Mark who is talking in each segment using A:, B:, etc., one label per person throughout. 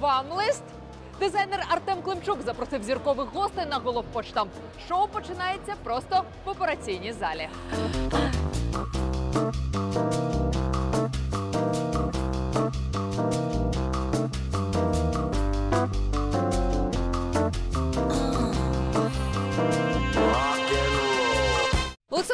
A: Вам лист. Дизайнер Артем Климчук запросив зіркових гостей на головпочтамп. Шоу починається просто в операційній залі.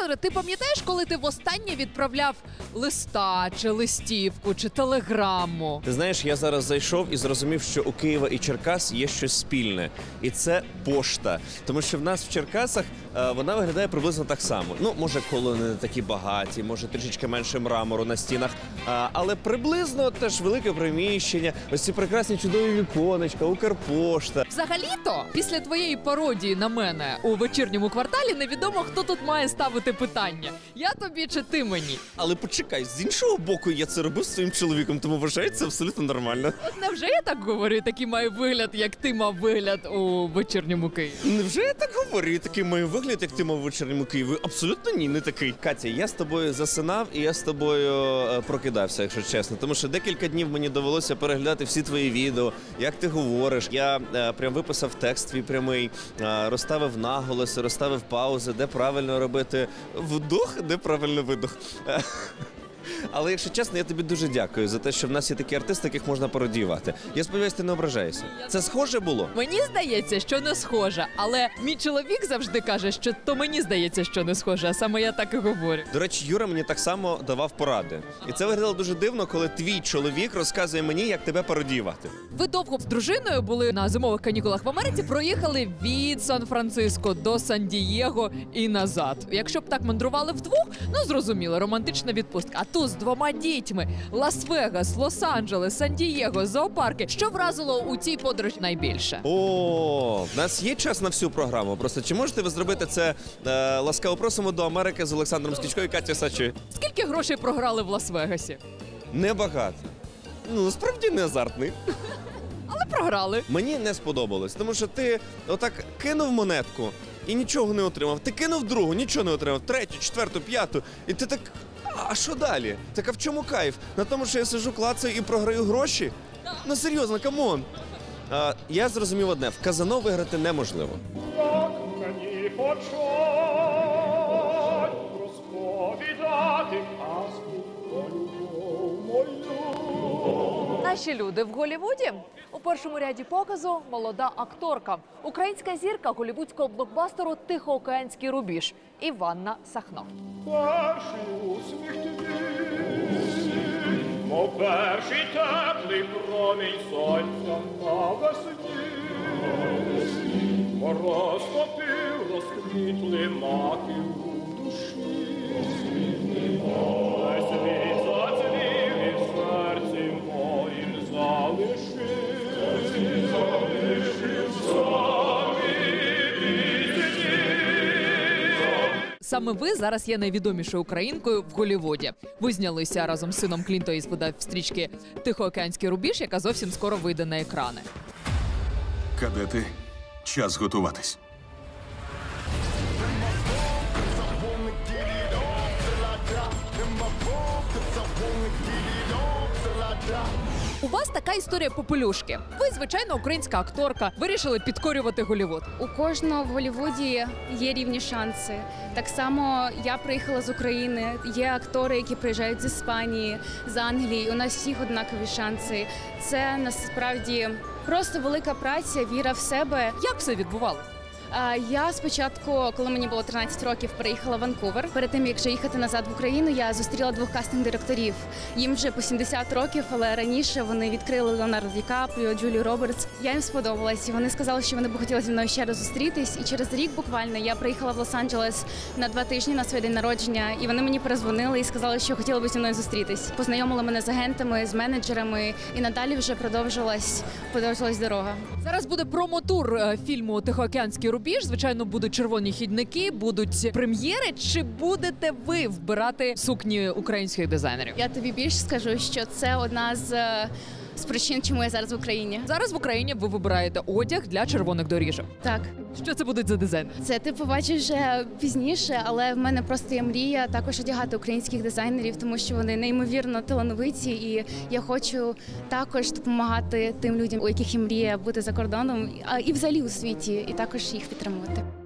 A: Олександре, ти пам'ятаєш, коли ти востаннє відправляв листа чи листівку чи телеграму?
B: Ти знаєш, я зараз зайшов і зрозумів, що у Києва і Черкас є щось спільне, і це пошта. Тому що в нас в Черкасах е, вона виглядає приблизно так само. Ну, може, колони не такі багаті, може трішечки менше мрамору на стінах, а, але приблизно теж велике приміщення. Ось ці прекрасні чудові віконечка, Укрпошта.
A: Взагалі-то, після твоєї пародії на мене у вечірньому кварталі невідомо, хто тут має ставити питання: я тобі чи ти мені?
B: Але почекай, з іншого боку, я це робив зі своїм чоловіком, тому вважаю це абсолютно нормально.
A: От невже я так говорю? Такий має вигляд, як ти мав вигляд у вечірньому Києві?
B: Невже я так говорю? Такий маю вигляд, як ти мав у вечірньому Києві? Абсолютно ні, не такий. Катя, я з тобою засинав і я з тобою е, прокидався, якщо чесно. Тому що декілька днів мені довелося переглядати всі твої відео, як ти говориш. Я е, прям виписав текст твій прямий, е, розставив наголоси, розставив паузи, де правильно робити вдох, де правильно видох. Але якщо чесно, я тобі дуже дякую за те, що в нас є такі артисти, яких можна пародіювати. Я сподіваюся, ти не ображаєшся. Це схоже було?
A: Мені здається, що не схоже, але мій чоловік завжди каже, що то мені здається, що не схоже, а саме я так і говорю.
B: До речі, Юра мені так само давав поради. І це виглядало дуже дивно, коли твій чоловік розказує мені, як тебе пародіювати.
A: Ви довго з дружиною були на зимових канікулах в Америці. Проїхали від Сан-Франциско до Сан-Дієго і назад. Якщо б так мандрували вдвох, ну зрозуміло, романтична відпустка. А тут з двома дітьми Лас-Вегас, Лос-Анджелес, Сан-Дієго, зоопарки. Що вразило у цій подорожі найбільше?
B: О, в нас є час на всю програму. Просто чи можете ви зробити це е, ласкаво просимо до Америки з Олександром Скічкою і Катю Сачі?
A: Скільки грошей програли в Лас-Вегасі?
B: Небагато. Ну, справді не азартний.
A: Але програли.
B: Мені не сподобалось, тому що ти отак кинув монетку і нічого не отримав. Ти кинув другу, нічого не отримав, третю, четверту, п'яту. І ти так. А що далі? Так а в чому кайф? На тому, що я сижу, клацаю і програю гроші? Ну серйозно, камон. А, я зрозумів одне: в казано виграти неможливо.
A: Наші люди в Голівуді першому ряді показу молода акторка, українська зірка голівудського блокбастеру Тихоокеанський рубіж Іванна Сахно.
C: Перший перший теплий промінь весні. Мороз топив, розквітли маки у душі.
A: Саме ви зараз є найвідомішою українкою в Голівуді. Ви знялися разом з сином Клінто із стрічки Тихоокеанський рубіж, яка зовсім скоро вийде на екрани.
D: Кадети, час готуватись.
A: У вас така історія попелюшки. Ви звичайно українська акторка. Вирішили підкорювати Голівуд.
E: У кожного в Голлівуді є рівні шанси. Так само я приїхала з України. Є актори, які приїжджають з Іспанії, з Англії. У нас всіх однакові шанси. Це насправді просто велика праця, віра в себе.
A: Як все відбувалося?
E: Я спочатку, коли мені було 13 років, переїхала в Ванкувер. Перед тим як вже їхати назад в Україну, я зустріла двох кастинг-директорів. Їм вже по 70 років, але раніше вони відкрили Леонардо Ді Капріо, Джулію Робертс. Я їм сподобалась, і вони сказали, що вони б хотіли зі мною ще раз зустрітись. І через рік буквально я приїхала в Лос-Анджелес на два тижні на свій день народження, і вони мені перезвонили і сказали, що хотіли б зі мною зустрітись. Познайомили мене з агентами, з менеджерами, і надалі вже продовжилась продовжилась дорога.
A: Зараз буде промотур е, фільму Тихоокеанський рубіж. Звичайно, будуть червоні хідники, будуть прем'єри. Чи будете ви вбирати сукні українських дизайнерів?
E: Я тобі більше скажу, що це одна з е, з причин, чому я зараз в Україні.
A: Зараз в Україні ви вибираєте одяг для червоних доріжок.
E: Так,
A: Що це будуть за дизайни?
E: це ти побачиш вже пізніше, але в мене просто є мрія також одягати українських дизайнерів, тому що вони неймовірно талановиті, і я хочу також допомагати тим людям, у яких є мрія бути за кордоном, а і взагалі у світі, і також їх підтримувати.